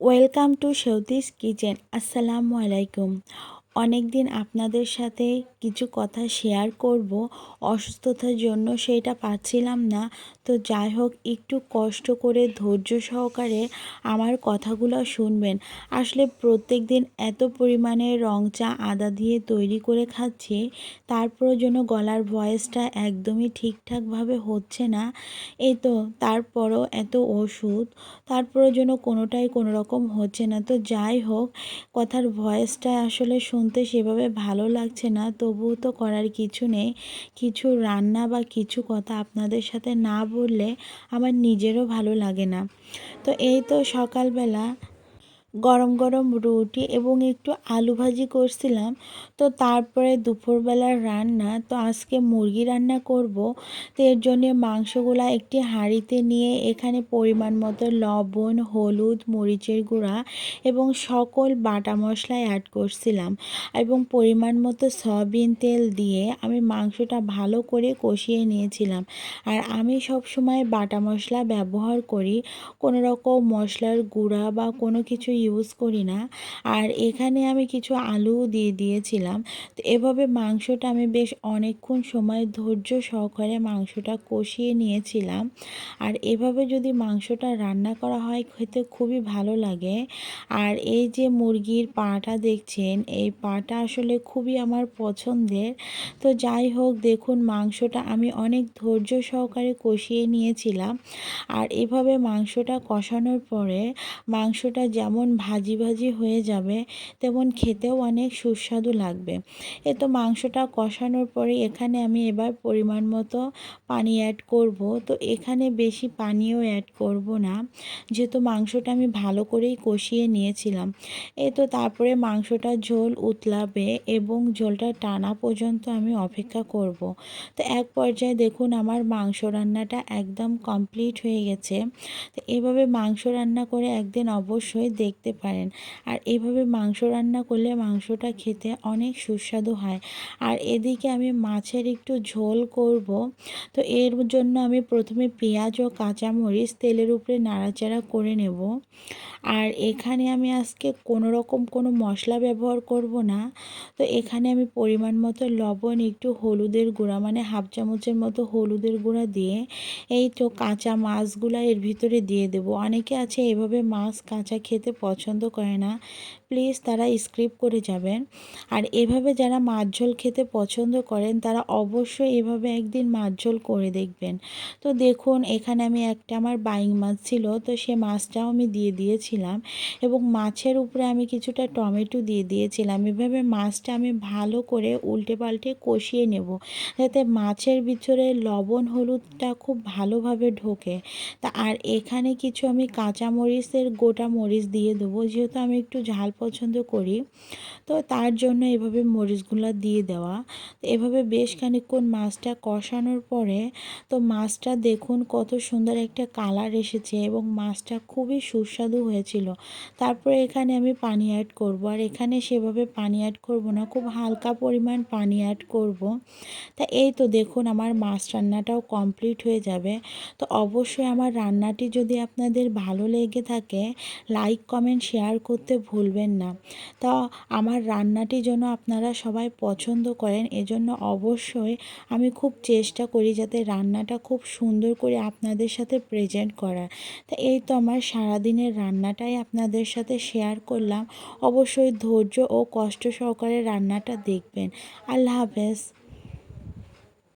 Welcome to সৌদিস kitchen আসসালামু আলাইকুম অনেক দিন আপনাদের সাথে কিছু কথা শেয়ার করব, অসুস্থতার জন্য সেটা পাচ্ছিলাম না। তো যাই হোক, একটু কষ্ট করে ধৈর্য সহকারে আমার কথাগুলো শুনবেন। আসলে প্রত্যেক দিন এত পরিমাণে রং চা আদা দিয়ে তৈরি করে খাচ্ছি, তারপরেও যেন গলার ভয়েসটা একদমই ঠিকঠাকভাবে হচ্ছে না। এই তো, তারপরও এত ওষুধ, তারপরেও যেন কোনোটাই কোনো রকম হচ্ছে না। তো যাই হোক, কথার ভয়েসটা আসলে শুনতে সেভাবে ভালো লাগছে না। তবুও তো করার কিছু নেই। কিছু রান্না বা কিছু কথা আপনাদের সাথে না বললে আমার নিজেরও ভালো লাগে না। তো এই তো সকালবেলা গরম গরম রুটি এবং একটু আলু ভাজি করছিলাম। তো তারপরে দুপুরবেলার রান্না, তো আজকে মুরগি রান্না করব। তো এর জন্য মাংসগুলা একটি হাঁড়িতে নিয়ে এখানে পরিমাণ মতো লবণ, হলুদ, মরিচের গুঁড়া এবং সকল বাটা মশলা অ্যাড করছিলাম এবং পরিমাণ মতো সয়াবিন তেল দিয়ে আমি মাংসটা ভালো করে কষিয়ে নিয়েছিলাম। আর আমি সব সময় বাটা মশলা ব্যবহার করি। কোনো রকম মশলার গুঁড়া বা কোনো কিছু ইউজ করি না। আর এখানে আমি কিছু আলুও দিয়ে দিয়েছিলাম। তো এভাবে মাংসটা আমি বেশ অনেকক্ষণ সময় ধৈর্য সহকারে মাংসটা কষিয়ে নিয়েছিলাম। আর এভাবে যদি মাংসটা রান্না করা হয়, খেতে খুবই ভালো লাগে। আর এই যে মুরগির পাটা দেখছেন, এই পাটা আসলে খুবই আমার পছন্দের। তো যাই হোক, দেখুন মাংসটা আমি অনেক ধৈর্য সহকারে কষিয়ে নিয়েছিলাম। আর এভাবে মাংসটা কষানোর পরে মাংসটা যেমন ভাজি ভাজি হয়ে যাবে, তেমন খেতেও অনেক সুস্বাদু লাগবে। এ তো মাংসটা কষানোর পরে এখানে আমি এবার পরিমাণ মতো পানি অ্যাড করব। তো এখানে বেশি পানিও অ্যাড করব না, যেহেতু মাংসটা আমি ভালো করেই কষিয়ে নিয়েছিলাম। এ তো তারপরে মাংসটা ঝোল উতলাবে এবং ঝোলটা টানা পর্যন্ত আমি অপেক্ষা করব। তো এক পর্যায়ে দেখুন আমার মাংস রান্নাটা একদম কমপ্লিট হয়ে গেছে। তো এভাবে মাংস রান্না করে একদিন অবশ্যই দেখতে পারেন। আর এভাবে মাংস রান্না করলে মাংসটা খেতে অনেক সুস্বাদু হয়। আর এদিকে আমি মাছের একটু ঝোল করব। তো এর জন্য আমি প্রথমে পেঁয়াজ ও কাঁচামরিচ তেলের উপরে নাড়াচাড়া করে নেব। আর এখানে আমি আজকে কোনো রকম কোনো মশলা ব্যবহার করব না। তো এখানে আমি পরিমাণ মতো লবণ, একটু হলুদের গুঁড়া মানে হাফ চামচের মতো হলুদের গুঁড়া দিয়ে এই তো কাঁচা মাছগুলো এর ভিতরে দিয়ে দেব। অনেকে আছে এভাবে মাছ কাঁচা খেতে পছন্দ করে না প্লিজ তারা স্ক্রিপ করে যাবেন। আর এভাবে যারা মাছ ঝোল খেতে পছন্দ করেন, তারা অবশ্যই এভাবে একদিন মাছ ঝোল করে দেখবেন। তো দেখুন, এখানে আমি একটা আমার বাইং মাছ ছিল, তো সে মাছটাও আমি দিয়ে দিয়েছিলাম এবং মাছের উপরে আমি কিছুটা টমেটো দিয়ে দিয়েছিলাম। এভাবে মাছটা আমি ভালো করে উল্টে পাল্টে কষিয়ে নেব যাতে মাছের ভিতরে লবণ হলুদটা খুব ভালোভাবে ঢোকে। তা আর এখানে কিছু আমি কাঁচা মরিচের গোটা মরিচ দিয়ে দেবো। যেহেতু আমি একটু ঝাল পছন্দ করি, তো তার জন্য এভাবে মরিচগুলো দিয়ে দেওয়া। এভাবে বেশ খানিকক্ষণ মাছটা কষানোর পরে, তো মাছটা দেখুন কত সুন্দর একটা কালার এসেছে এবং মাছটা খুবই সুস্বাদু হয়েছিল। তারপরে এখানে আমি পানি অ্যাড করব। আর এখানে সেভাবে পানি অ্যাড করব না, খুব হালকা পরিমাণ পানি অ্যাড করব। তা এই তো দেখুন আমার মাছ রান্নাটাও কমপ্লিট হয়ে যাবে। তো অবশ্যই আমার রান্নাটি যদি আপনাদের ভালো লেগে থাকে লাইক কমেন্ট শেয়ার করতে ভুলবেন না। তা আমার রান্নাটি যেন আপনারা সবাই পছন্দ করেন, এজন্য অবশ্যই আমি খুব চেষ্টা করি যাতে রান্নাটা খুব সুন্দর করে আপনাদের সাথে প্রেজেন্ট করার। তা এই তো আমার সারাদিনের রান্নাটাই আপনাদের সাথে শেয়ার করলাম। অবশ্যই ধৈর্য ও কষ্ট সহকারে রান্নাটা দেখবেন। আল্লাহ হাফেজ।